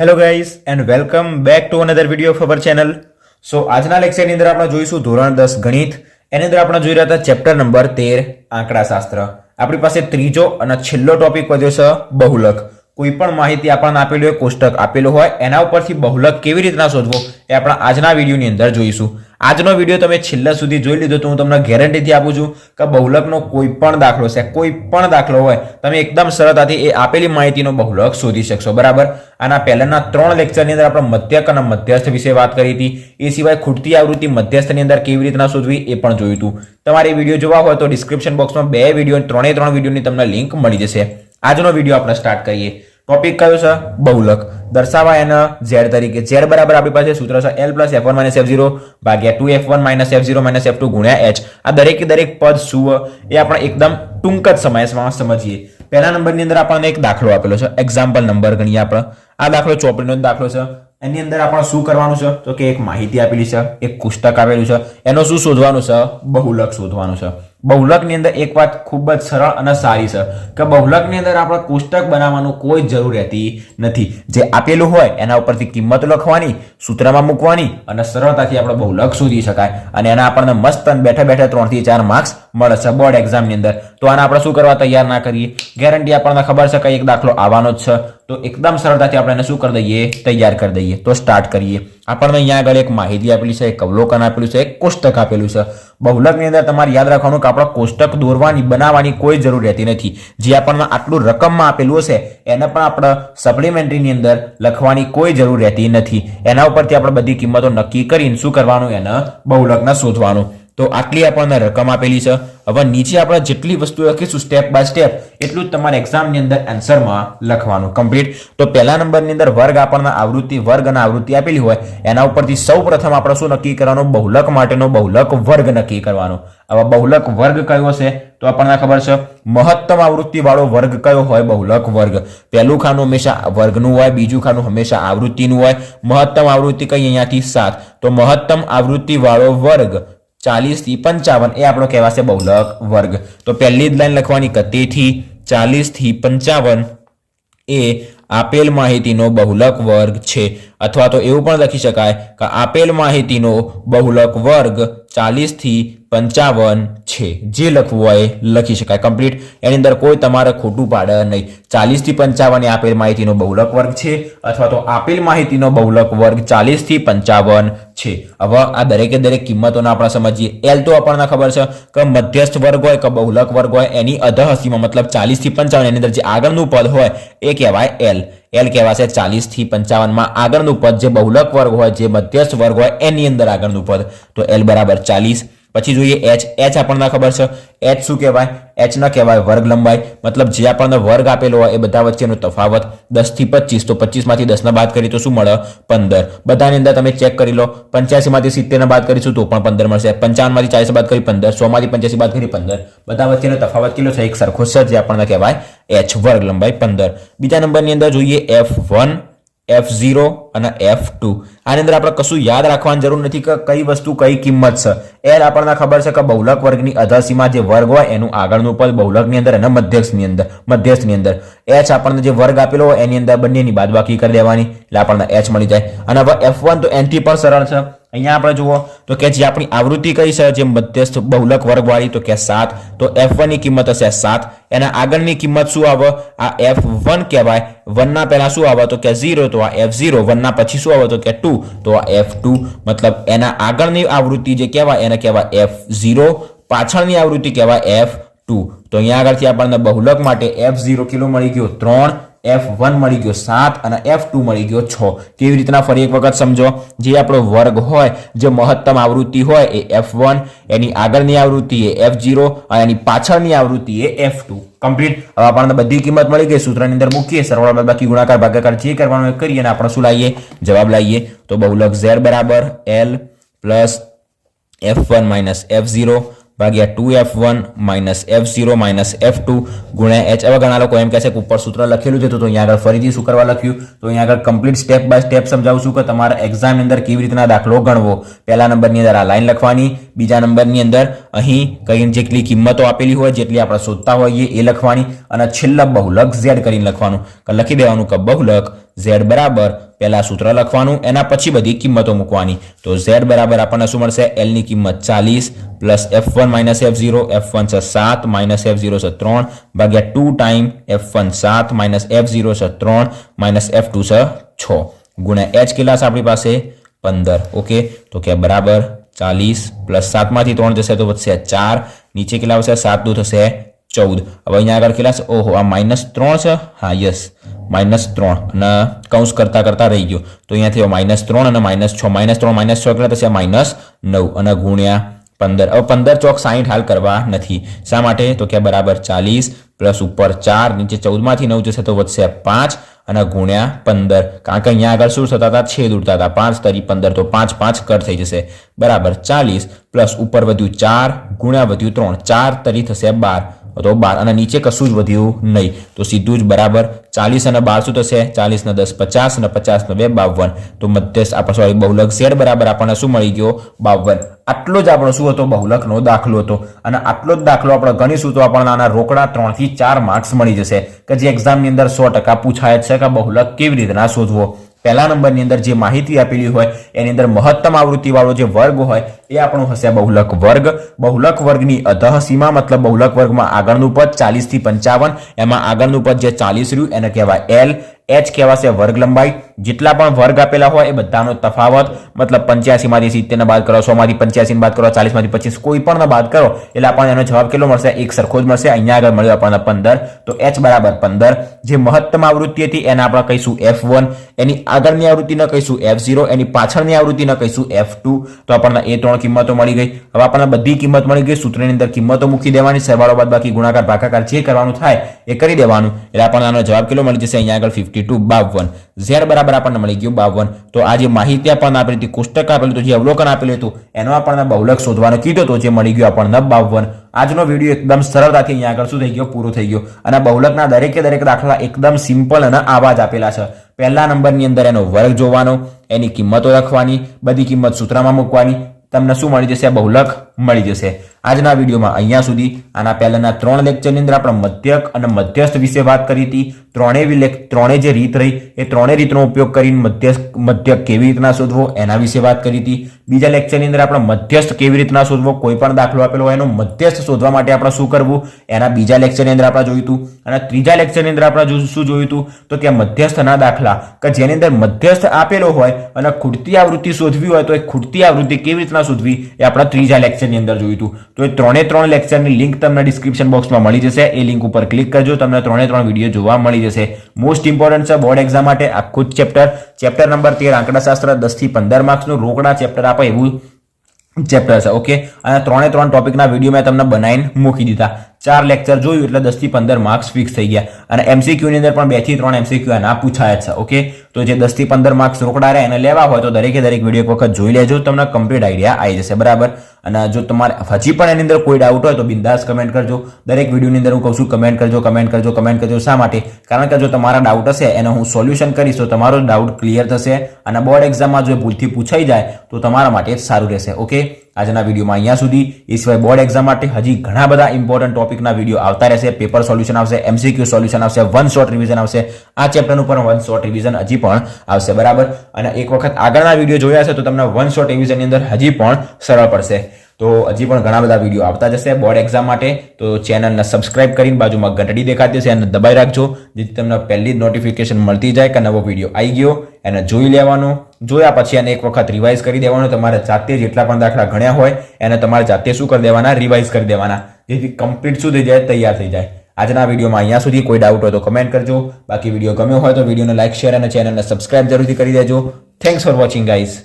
Hello guys and welcome back to another video of our channel so આજના લેક્ચરની અંદર આપણે જોઈશું ધોરણ દસ ગણિત. એની અંદર આપણે જોઈ રહ્યા હતા ચેપ્ટર નંબર તેર આંકડાશાસ્ત્ર આપણી પાસે ત્રીજો અને છેલ્લો ટોપિક વધ્યો છે, બહુલક. કોઈ પણ માહિતી આપણને આપેલી હોય, કોષ્ટક આપેલું હોય, એના ઉપરથી બહુલક કેવી રીતના શોધવો એ આપણા આજના વિડીયોની અંદર જોઈશું. આજનો વીડિયો તમે છેલ્લા સુધી જોઈ લીધો તો હું તમને ગેરંટીથી આપું છું કે બહુલકનો કોઈ પણ દાખલો છે, કોઈ પણ દાખલો હોય, તમે એકદમ સરળતાથી એ આપેલી માહિતીનો બહુલક શોધી શકશો, બરાબર? આના પહેલાના ત્રણ લેક્ચરની અંદર આપણે મધ્યક અને મધ્યસ્થ વિશે વાત કરી હતી. એ સિવાય ખૂટતી આવૃત્તિ મધ્યસ્થની અંદર કેવી રીતના શોધવી એ પણ જોયું હતું. તમારે વીડિયો જોવા હોય તો ડિસ્ક્રિપ્શન બોક્સમાં બે વીડિયો ત્રણે ત્રણ વિડીયોની તમને લિંક મળી જશે. આજનો વીડિયો આપણે સ્ટાર્ટ કરીએ. ટોપિક કયો છે? બહુલક. દર્શાવવા એના ઝેડ તરીકે. ઝેડ બરાબર આપણી પાસે સૂત્ર છે L plus F one minus F zero ભાગ્યા two F one minus F zero minus F two ગુણ્યા એચ આ દરેકે દરેક પદ શું એ આપણે એકદમ ટૂંક જ સમયમાં સમજીએ. પહેલા નંબરની અંદર આપણને એક દાખલો આપેલો છે. એક્ઝામ્પલ નંબર ગણીએ આપણે. આ દાખલો ચોપડીનો દાખલો છે. એની અંદર આપણે શું કરવાનું છે? તો કે એક માહિતી આપેલી છે, એક પુસ્તક આપેલું છે. એનો શું શોધવાનું છે? બહુલક શોધવાનું છે. બહુલકની અંદર એક વાત ખૂબ જ સરળ અને સારી છે કે બહુલકની અંદર આપણે કોષ્ટક બનાવવાનું કોઈ જરૂર રહેતી નથી. જે આપેલું હોય એના ઉપરથી કિંમત લખવાની, સૂત્રમાં મૂકવાની અને સરળતાથી આપણે બહુલક શોધી શકાય અને એના આપણને મસ્ત બેઠા બેઠા ત્રણથી ચાર માર્ક્સ મળે છે બોર્ડ એક્ઝામની અંદર. તો આને આપણે શું કરવા તૈયાર ના કરીએ? ગેરંટી આપણને ખબર છે કે એક દાખલો આવવાનો જ છે. તો એકદમ સરળતાથી આપણે એને શું કરી દઈએ? તૈયાર કરી દઈએ. તો સ્ટાર્ટ કરીએ. આપણને અહીંયા આગળ એક માહિતી આપેલી છે, એક અવલોકન આપેલું છે, એક કોષ્ટક આપેલું છે. બહુલકની અંદર તમારે યાદ રાખવાનું કે આપણે કોષ્ટક દોરવાની, બનાવવાની કોઈ જરૂર રહેતી નથી. જે આપણને આટલું રકમમાં આપેલું હશે, એને પણ આપણે સપ્લિમેન્ટરીની અંદર લખવાની કોઈ જરૂર રહેતી નથી. એના ઉપરથી આપણે બધી કિંમતો નક્કી કરીને શું કરવાનું? એને બહુલકને શોધવાનું. તો આટલી આપણને રકમ આપેલી છે. હવે નીચે આપણે જેટલી વસ્તુ લખીશું સ્ટેપ બાય સ્ટેપ એટલું જ તમારે એક્ઝામની અંદર એન્સરમાં લખવાનું કમ્પ્લીટ તો પહેલા નંબરની અંદર વર્ગ આપણને આવૃત્તિ, વર્ગ અને આવૃત્તિ આપેલી હોય, એના ઉપરથી સૌ પ્રથમ આપણે શું નક્કી કરવાનું? બહુલક માટેનો બહુલક વર્ગ નક્કી કરવાનો. હવે બહુલક વર્ગ કયો છે? તો આપણને ખબર છે, મહત્તમ આવૃત્તિ વાળો વર્ગ કયો હોય? બહુલક વર્ગ. પહેલું ખાનું હંમેશા વર્ગનું હોય, બીજું ખાનું હંમેશા આવૃત્તિનું હોય. મહત્તમ આવૃત્તિ કઈ અહીંયાથી? સાત. તો મહત્તમ આવૃત્તિ વાળો વર્ગ ચાલીસથી પંચાવન. એ આપણો કહેવાશે બહુલક વર્ગ. તો પહેલી જ લાઈન લખવાની કે તેથી ચાલીસથી પંચાવન એ આપેલ માહિતીનો બહુલક વર્ગ છે. અથવા તો એવું પણ લખી શકાય કે આપેલ માહિતીનો બહુલક વર્ગ ચાલીસથી પંચાવન છે. જે લખવું હોય લખી શકાય. કમ્પ્લીટ એની અંદર કોઈ તમારે ખોટું પાડે નહીં. ચાલીસથી પંચાવન એ આપેલ માહિતીનો બહુલક વર્ગ છે અથવા તો આપેલ માહિતીનો બહુલક વર્ગ ચાલીસથી પંચાવન છે. હવે આ દરેકે દરેક કિંમતોને આપણે સમજીએ. એલ તો આપણને ખબર છે કે મધ્યસ્થ વર્ગ હોય કે બહુલક વર્ગ હોય, એની અધહસીમાં મતલબ ચાલીસથી પંચાવન. એની અંદર જે આગળનું પદ હોય એ કહેવાય એલ એલ કહેવાશે ચાલીસથી પંચાવનમાં આગળનું પદ, જે બહુલક વર્ગ હોય, જે મધ્યસ્થ વર્ગ હોય, એની અંદર આગળનું પદ. તો એલ બરાબર ચાલીસ. પછી જોઈએ એચ એચ આપણને ખબર છે. એચ શું કહેવાય? એચ ન કહેવાય, વર્ગ લંબાઈ. મતલબ જે આપણને વર્ગ આપેલો હોય એ બધા વચ્ચેનો તફાવત દસથી પચીસ. તો પચીસમાંથી દસના બાદ કરી તો શું મળે? પંદર. બધાની અંદર તમે ચેક કરી લો. પંચ્યાસી માંથી સિત્તેર બાદ કરીશું તો પણ પંદર મળશે. પંચાવનમાંથી ચાલીસ બાદ કરી પંદર. સો માંથી પંચ્યાસી બાદ કરી પંદર. બધા વચ્ચેનો તફાવત કેટલો છે? એક સરખો છે જે આપણને કહેવાય એચ વર્ગ લંબાઈ પંદર. બીજા નંબરની અંદર જોઈએ એફ વન એફ ઝીરો અને એફ ટુ આની અંદર આપણે કશું યાદ રાખવાની જરૂર નથી કે કઈ વસ્તુ કઈ કિંમત છે. એલ આપણને ખબર છે કે બહુલક વર્ગની અધસીમાં જે વર્ગ હોય એનું આગળનું પદ બહુલકની અંદર અને મધ્યસ્થની અંદર મધ્યસ્થની અંદર. એચ આપણને જે વર્ગ આપેલો હોય એની અંદર બંનેની બાદબાકી કરી દેવાની. એટલે આપણને એચ મળી જાય. અને હવે એફ વન તો એનથી પણ સરળ છે. અહીંયા આપણે જુઓ, તો કે જે આપણી આવૃત્તિ કઈ છે જે મધ્યસ્થ બહુલક વર્ગવાળી, તો કે સાત. તો એફની કિંમત હશે સાત. એના આગળની કિંમત શું આવે? આ એફ વન કહેવાય. વનના પહેલા શું આવે? તો કે ઝીરો. તો આ એફ ઝીરો વનના પછી શું આવે? તો કે ટુ તો આ એફ ટુ મતલબ એના આગળની આવૃત્તિ જે કહેવાય, એને કહેવાય એફ ઝીરો પાછળની આવૃત્તિ કહેવાય એફ ટુ તો અહીંયા આગળથી આપણને બહુલક માટે એફ ઝીરો કિલો મળી ગયો ત્રણ. એફ વન મળી ગયો સાત અને એફ મળી ગયો છ. કેવી રીતના ફરી એક વખત સમજો? જે આપણો વર્ગ હોય, જે મહત્તમ આવૃત્તિ હોય, એ એફ વન એની આગળની આવૃત્તિ એ એફ ઝીરો અને એની પાછળની આવૃત્તિ એ એફ ટુ કમ્પ્લીટ હવે આપણને બધી કિંમત મળી ગઈ. સૂત્રની અંદર મૂકીએ. સરવાળા બાકી ગુણાકાર ભાગાકાર જે કરવાનું એ કરીએ અને આપણે શું લાવીએ? જવાબ લાવીએ. તો બહુલક ઝેડ બરાબર L plus F one minus F zero ભાગ્યા two F one minus F zero minus F two ગુણ્યા એચ. હવે ઘણા લોકો એમ કહે છે કે ઉપર સૂત્ર લખેલું છે, તો અહીંયા આગળ ફરીથી શું કરવા લખ્યું? તો અહીંયા આગળ કમ્પ્લીટ સ્ટેપ બાય સ્ટેપ સમજાવું છું કે તમારા એક્ઝામની અંદર કેવી રીતના દાખલો ગણવો. પહેલા નંબરની અંદર આ લાઈન લખવાની, બીજા નંબરની અંદર અહીં કઈ જેટલી કિંમતો આપેલી હોય, જેટલી આપણે શોધતા હોઈએ એ લખવાની, અને છેલ્લા બહુલક ઝેડ કરીને લખવાનું. લખી દેવાનું કે બહુલક ઝેડ બરાબર પહેલા સૂત્ર લખવાનું, એના પછી બધી કિંમતો મૂકવાની. તો ઝેડ બરાબર આપણને શું મળશે? એલની કિંમત ચાલીસ plus F one minus F zero F one છે સાત માઇનસ એફ ઝીરો છે ત્રણ, ભાગ્યા ટુ ટાઈમ એફ વન સાત માઇનસ એફ ઝીરો છે ત્રણ માઇનસ એફ ટુ છે છ. ગુણ્યા એચ કેટલા છે આપણી પાસે? પંદર. ઓકે? તો કે બરાબર ચાલીસ પ્લસ સાતમાંથી ત્રણ જશે તો વધશે ચાર. નીચે કેટલા આવશે? સાત દુ થશે ચૌદ હવે અહીંયા આગળ કેટલા છે ઓહો આ માઇનસ ત્રણ છે હા યસ માઇનસ ત્રણ અને કૌંસ કરતા કરતા રહી ગયો તો અહીંયા થયો માઇનસ ત્રણ અને માઇનસ છ માઇનસ ત્રણ માઇનસ છ કેટલા થશે માઇનસ નવ અને ગુણ્યા પંદર હવે પંદર ચોક સાહીઠ હાલ કરવા નથી શા માટે તો કે બરાબર ચાલીસ પ્લસ ઉપર ચાર નીચે ચૌદમાંથી નવ જશે તો વધશે પાંચ અને ગુણ્યા પંદર કારણ કે અહીંયા આગળ શું થતા હતા છેદ ઉડતા હતા પાંચ તરી પંદર તો પાંચ પાંચ કટ થઈ જશે બરાબર ચાલીસ પ્લસ ઉપર વધ્યું ચાર ગુણ્યા વધ્યું ત્રણ ચાર તરી થશે બાર તો બાર અને નીચે કશું જ વધ્યું નહીં. તો સીધું જ બરાબર ચાલીસ અને બાર શું થશે? ચાલીસ ને દસ પચાસ અને પચાસ ને બે બાવન. તો મધ્યસ્થ આપણે સોરી, બહુલક ઝેડ બરાબર આપણને શું મળી ગયો? બાવન. આટલો જ આપણો શું હતો? બહુલકનો દાખલો હતો. અને આટલો જ દાખલો આપણે ગણીશું તો આપણને આના રોકડા ત્રણથી ચાર માર્ક્સ મળી જશે. કે જે એક્ઝામની અંદર સો ટકા પૂછાય છે કે બહુલક કેવી રીતના શોધવો? પહેલા નંબરની અંદર જે માહિતી આપેલી હોય, એની અંદર મહત્તમ આવૃત્તિવાળો જે વર્ગ હોય, એ આપણો હશે બહુલક વર્ગ. બહુલક વર્ગની અધઃ સીમા મતલબ બહુલક વર્ગમાં આગળનું પદ ચાલીસથી પંચાવન, એમાં આગળનું પદ જે ચાલીસ રહ્યું, એને કહેવાય એલ એચ કહેવાશે વર્ગ લંબાઈ જેટલા પણ વર્ગ આપેલા હોય એ બધાનો તફાવત, મતલબ પંચ્યાસીમાંથી સિત્તેરના બાદ કરો, સોમાંથી પંચ્યાસીની બાદ કરો, ચાલીસમાંથી પચીસ, કોઈ પણ બાદ કરો, એટલે આપણને એનો જવાબ કેટલો મળશે? એક સરખો જ મળશે. અહીંયા આગળ મળ્યો આપણને પંદર. તો એચ બરાબર પંદર. જે મહત્તમ આવૃત્તિ હતી, એને આપણે કહીશું એફ વન એની આગળની આવૃત્તિને કહીશું એફ ઝીરો એની પાછળની આવૃત્તિને કહીશું એફ તો આપણને એ ત્રણ કિંમતો મળી ગઈ. હવે આપણને બધી કિંમત મળી ગઈ. સૂત્રની અંદર કિંમતો મૂકી દેવાની, સરવાળો બાદ બાકી ગુણાકાર, ભાગાકાર જે કરવાનું થાય એ કરી દેવાનું. એટલે આપણને આનો જવાબ કેટલો મળી જશે? અહીંયા આગળ ફિફ્ટી ટુ બાવન. ઝેડ બરાબર આપણને મળી ગયું બાવન. તો આ જે માહિતી આપણને આપેલી હતી કોષ્ટક આપેલું હતું, જે અવલોકન આપેલું હતું, એનો આપણને બહુલક શોધવાનો કીધું હતો જે મળી ગયું આપણને બાવન. આજનો વીડિયો એકદમ સરળતાથી અહીંયા આગળ શું થઈ ગયો? પૂરો થઈ ગયો. અને બહુલકના દરેકે દરેક દાખલા એકદમ સિમ્પલ અને આવા જ આપેલા છે. પહેલા નંબરની અંદર એનો વર્ગ જોવાનો, એની કિંમતો લખવાની, બધી કિંમત સૂત્રમાં મૂકવાની. તમને શું મળી જશે બહુલક? મળી જશે. આજના વિડીયોમાં અહીંયા સુધી. આના પહેલાના ત્રણ લેક્ચરની અંદર આપણે મધ્યક અને મધ્યસ્થ વિશે વાત કરી હતી. ત્રણેય લેક, ત્રણેય જે રીત રહી, એ ત્રણેય રીતનો ઉપયોગ કરીને મધ્યસ્થ, મધ્યક કેવી રીતના શોધવો, એના વિશે વાત કરી હતી. બીજા લેક્ચરની અંદર આપણે મધ્યસ્થ કેવી રીતના શોધવો, કોઈ પણ દાખલો આપેલો હોય એનો મધ્યસ્થ શોધવા માટે આપણે શું કરવું, એના બીજા લેક્ચરની અંદર આપણે જોયું હતું અને ત્રીજા લેક્ચરની અંદર આપણે શું જોયું હતું તો કે મધ્યસ્થના દાખલા. કે જેની અંદર મધ્યસ્થ આપેલો હોય અને ખૂટતી આવૃત્તિ શોધવી હોય તો એ ખૂટતી આવૃત્તિ કેવી રીતના શોધવી, એ આપણા ત્રીજા લેક્ચરની અંદર જોયું હતું. તો એ ત્રણે ત્રણ લેક્ચરની લિંક તમને ડિસ્ક્રિપ્શન બોક્સમાં મળી જશે. એ લિંક ઉપર ક્લિક કરજો, તમને ત્રણે ત્રણ વીડિયો જોવા મળી જશે. મોસ્ટ ઇમ્પોર્ટન્ટ છે બોર્ડ એક્ઝામ માટે આખું જ ચેપ્ટર ચેપ્ટર નંબર તેર, આંકડાશાસ્ત્ર દસથી પંદર માર્ક્સનું રોકડા ચેપ્ટર આપે, એવું ચેપ્ટર છે ઓકે અને ત્રણે ત્રણ ટોપિકના વીડિયો મેં તમને બનાવીને મૂકી દીધા. ચાર લેક્ચર જોયું એટલે દસથી પંદર માર્ક્સ ફિક્સ થઈ ગયા. અને એમસીક્યુની અંદર પણ બેથી ત્રણ એમસીક્યુ એના પૂછાયા છે ઓકે તો જે દસથી પંદર માર્ક્સ રોકડા રહ્યા એને લેવા હોય તો દરેકે દરેક વીડિયો વખત જોઈ લેજો, તમને કમ્પ્લીટ આઈડિયા આવી જશે, બરાબર? અને જો તમારે, હજી પણ એની અંદર કોઈ ડાઉટ હોય તો બિંદાસ કમેન્ટ કરજો. દરેક વિડીયોની અંદર હું કહું છું કમેન્ટ કરજો કમેન્ટ કરજો કમેન્ટ કરજો શા માટે? કારણ કે જો તમારા ડાઉટ હશે, એનો હું સોલ્યુશન કરીશ, તો તમારો ડાઉટ ક્લિયર થશે. અને બોર્ડ એક્ઝામમાં જો ભૂલથી પૂછાઈ જાય, તો તમારા માટે સારું રહેશે ઓકે આજના વિડીયોમાં અહીંયા સુધી. એ સિવાય બોર્ડ એક્ઝામ માટે હજી ઘણા બધા ઇમ્પોર્ટન્ટ ટોપિકના વીડિયો આવતા રહેશે. પેપર સોલ્યુશન આવશે એમસીક્યુ સોલ્યુશન આવશે વન શોર્ટ રિવિઝન આવશે. આ ચેપ્ટરનું પણ વન શોર્ટ રિવિઝન હજી પણ આવશે, બરાબર? અને એક વખત આગળના વીડિયો જોયા હશે તો તમને વન શોર્ટ રિવિઝનની અંદર હજી પણ સરળ પડશે. તો હજી પણ ઘણા બધા વીડિયો આવતા જશે બોર્ડ એક્ઝામ માટે. તો ચેનલને સબસ્ક્રાઇબ કરીને બાજુમાં ઘંટડી દેખાતી હશે એને દબાઈ રાખજો, જેથી તમને પહેલી જ નોટિફિકેશન મળતી જાય કે નવો વીડિયો આવી ગયો. એને જોઈ લેવાનો. જોયા પછી એને એક વખત રિવાઇઝ કરી દેવાનો તમારે જાતે જેટલા પણ દાખલા ગણ્યા હોય એને તમારે જાતે શું કરી દેવાના? રિવાઇઝ કરી દેવાના. જેથી કમ્પ્લીટ શું થઈ જાય? તૈયાર થઈ જાય. આજના વિડીયોમાં અહીંયા સુધી. કોઈ ડાઉટ હોય તો કમેન્ટ કરજો. બાકી વીડિયો ગમ્યો હોય તો વિડીયોને લાઇક શેર અને ચેનલને સબસ્ક્રાઇબ જરૂરથી કરી દેજો. Thanks for watching guys